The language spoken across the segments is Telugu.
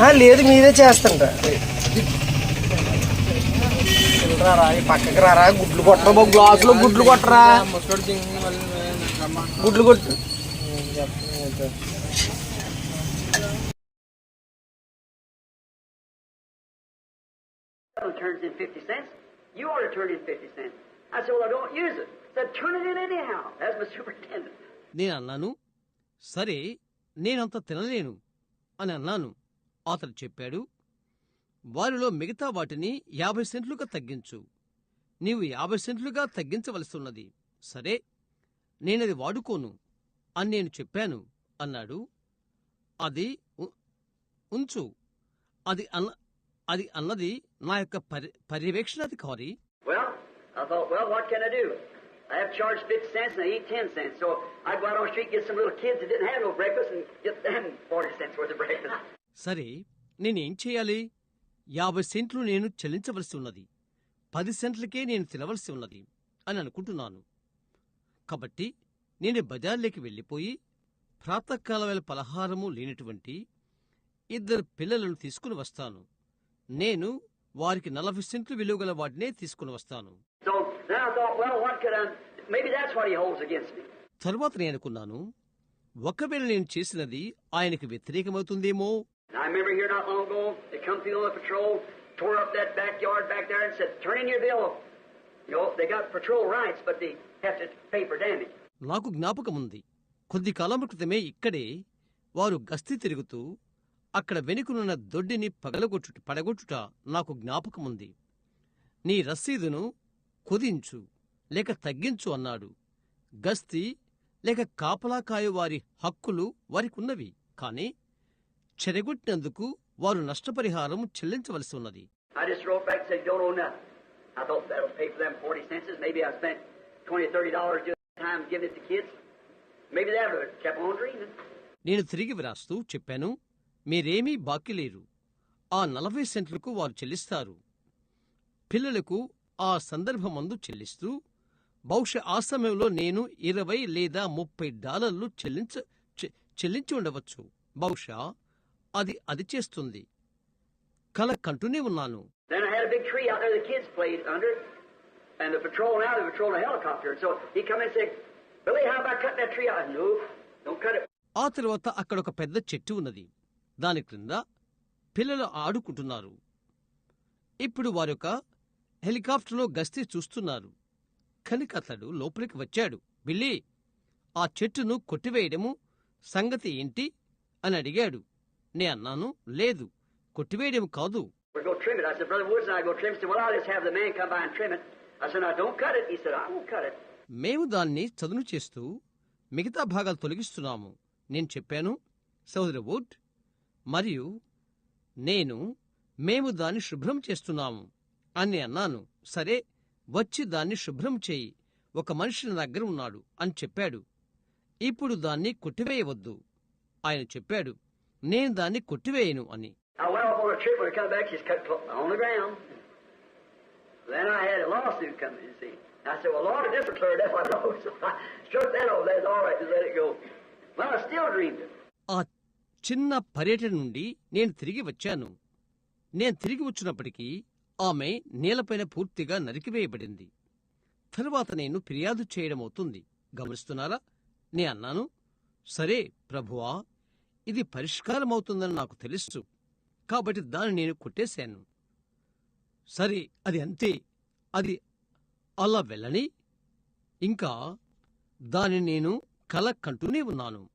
ఆ, లేదు మీదే చేస్తంట రారా ఈ పక్కకి రారా గుడ్లు కొట్టరా బాబు గ్లాసులో గుడ్లు కొట్టరా గుడ్లు కొట్టు turns in 50 cents. You ought to turn in 50 cents. I said, well, I don't use it. Said, turn it in anyhow. That's my superintendent. నేను అన్నాను సరే నేనంత తినలేను అని అన్నాను. అతడు చెప్పాడు వారిలో మిగతా వాటిని యాభై సెంట్లుగా తగ్గించు. నీవు యాభై సెంట్లుగా తగ్గించవలసి సరే నేనది వాడుకోను అని నేను చెప్పాను అన్నాడు. అది ఉంచు. అది అన్న అది అన్నది నా యొక్క పర్యవేక్షణాధికారి. Well, I thought, well, what can I do? I have charged 50 cents and I eat 10 cents. So I'd go out on the street, get some little kids that didn't have no breakfast and get them 40 cents worth of breakfast. సరే నేనేం చేయాలి యాభై సెంట్లు నేను చెల్లించవలసి ఉన్నది పది సెంట్లకే నేను తినవలసి ఉన్నది అని అనుకుంటున్నాను కాబట్టి నేను బజార్లోకి వెళ్ళిపోయి ప్రాతకాల వేళ పలహారము లేనటువంటి ఇద్దరు పిల్లలను తీసుకుని వస్తాను నేను వారికి నలభై సెంట్లు విలువ గల వాటినే తీసుకుని వస్తాను So తరువాత నేను అనుకున్నాను ఒకవేళ నేను చేసినది ఆయనకు వ్యతిరేకమవుతుందేమో And I remember here not long ago, they come through on the patrol, tore up that backyard back there and said, turn in your bill. You know, they got patrol rights, but they have to pay for damage. నాకు జ్ఞాపకముంది కొద్ది కాలం క్రితమే ఇక్కడే వారు గస్తీ తిరుగుతూ అక్కడ వెనుకనున్న దొడ్డిని పగలగొట్టుట పడగొట్టుట నాకు జ్ఞాపకముంది నీ రసీదును కుదించు లేక తగ్గించు అన్నాడు. గస్తీ లేక కాపలాకాయ వారి హక్కులు వారికున్నవి. కాని చెరగొట్టినందుకు వారు నష్టపరిహారం చెల్లించవలసి ఉన్నది. నేను తిరిగి వ్రాస్తూ చెప్పాను మీరేమీ బాకీ లేరు. ఆ నలభై సెంట్లకు వారు చెల్లిస్తారు. పిల్లలకు ఆ సందర్భమందు చెల్లిస్తూ బహుశా ఆ సమయంలో నేను ఇరవై లేదా ముప్పై డాలర్లు చెల్లించ చెల్లించి ఉండవచ్చు. బహుశా అది అది చేస్తుంది. కల కంటూనే ఉన్నాను. ఆ తర్వాత అక్కడ ఒక పెద్ద చెట్టు ఉన్నది. దాని క్రింద పిల్లలు ఆడుకుంటున్నారు. ఇప్పుడు వారి యొక్క హెలికాప్టర్లో గస్తీ చూస్తున్నారు. కనుక అతడు లోపలికి వచ్చాడు. బిల్లి ఆ చెట్టును కొట్టివేయడము? సంగతి ఏంటి? అని అడిగాడు. నే అన్నాను లేదు కొట్టివేయడం కాదు. మేము దాన్ని చదును చేస్తూ మిగతా భాగాలు తొలగిస్తున్నాము నేను చెప్పాను. సోదర వుడ్ మరియు నేను మేము దాన్ని శుభ్రం చేస్తున్నాము. అని అన్నాను. సరే వచ్చి దాన్ని శుభ్రం చేయి. ఒక మనిషి నా దగ్గర ఉన్నాడు అని చెప్పాడు. ఇప్పుడు దాన్ని కొట్టివేయవద్దు. ఆయన చెప్పాడు నేను దాన్ని కొట్టివేయను అని. ఆ చిన్న పర్యటన నుండి నేను తిరిగి వచ్చాను. నేను తిరిగి వచ్చినప్పటికీ ఆమె నేలపైన పూర్తిగా నరికివేయబడింది. తరువాత నేను ఫిర్యాదు చేయడం అవుతుంది గమనిస్తున్నారా? నే అన్నాను. సరే ప్రభువా ఇది పరిష్కారం అవుతుందని నాకు తెలుసు. కాబట్టి దాన్ని నేను కొట్టేశాను. సరే అది అంతే. అది అలా వెళ్ళని. ఇంకా దాన్ని నేను కల కంటూనే ఉన్నాను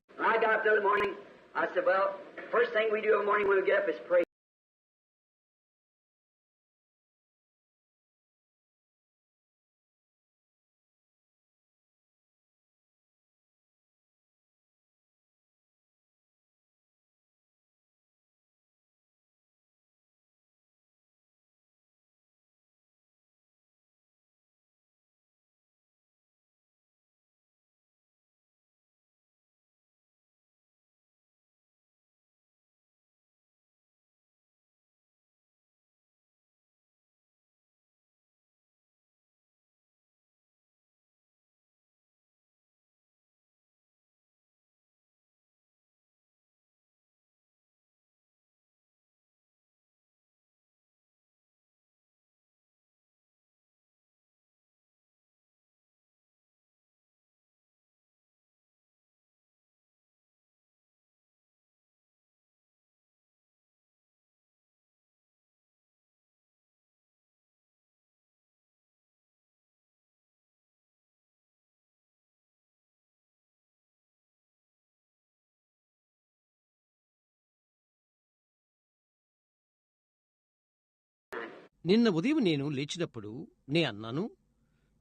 నిన్న ఉదయం నేను లేచినప్పుడు నే అన్నాను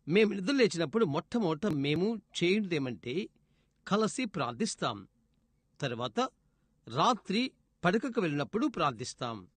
మేము నిద్ర లేచినప్పుడు మొట్టమొదట మేము చేయుదేమంటే కలిసి ప్రార్థిస్తాం. తర్వాత రాత్రి పడకకు వెళ్ళినప్పుడు ప్రార్థిస్తాం.